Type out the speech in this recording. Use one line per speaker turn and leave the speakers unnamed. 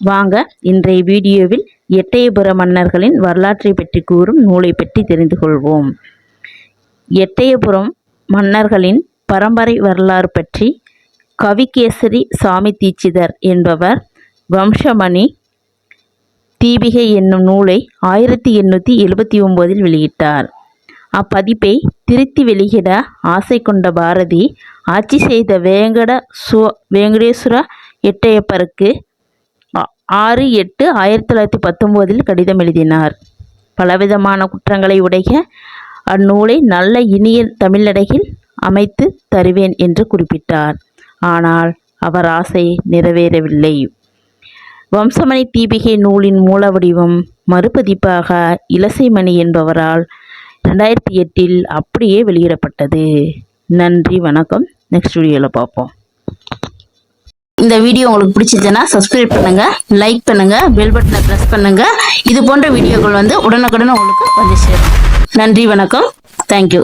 வாங்க இன்றைய வீடியோவில் எட்டயபுர மன்னர்களின் வரலாற்றை பற்றி கூறும் நூலை பற்றி தெரிந்து கொள்வோம். எட்டயபுரம் மன்னர்களின் பரம்பரை வரலாறு பற்றி கவிகேசரி சாமி தீட்சிதர் என்பவர் வம்சமணி தீபிகை என்னும் நூலை ஆயிரத்தி எண்ணூற்றி எழுபத்தி ஒம்போதில் வெளியிட்டார். அப்பதிப்பை திருத்தி வெளியிட ஆசை கொண்ட பாரதி ஆட்சி செய்த வேங்கட சு வேங்கடேஸ்வர எட்டயப்பருக்கு ஆறு எட்டு ஆயிரத்தி தொள்ளாயிரத்தி பத்தொம்போதில் கடிதம் எழுதினார். பலவிதமான குற்றங்களை உடைய அந்நூலை நல்ல இனிய தமிழ்நடையில் அமைத்து தருவேன் என்று குறிப்பிட்டார். ஆனால் அவர் ஆசை நிறைவேறவில்லை. வம்சமணி தீபிகை நூலின் மூல வடிவம் மறுபதிப்பாக இலசைமணி என்பவரால் ரெண்டாயிரத்தி எட்டில் அப்படியே வெளியிடப்பட்டது. நன்றி வணக்கம். நெக்ஸ்ட் வீடியோவில் பார்ப்போம். இந்த வீடியோ உங்களுக்கு பிடிச்சிருச்சுன்னா சப்ஸ்கிரைப் பண்ணுங்க லைக் பண்ணுங்க பெல் பட்டனை ப்ரெஸ் பண்ணுங்க. இது போன்ற வீடியோக்கள் வந்து உடனுக்குடன் உங்களுக்கு வந்து சேரும். நன்றி வணக்கம். தேங்க்யூ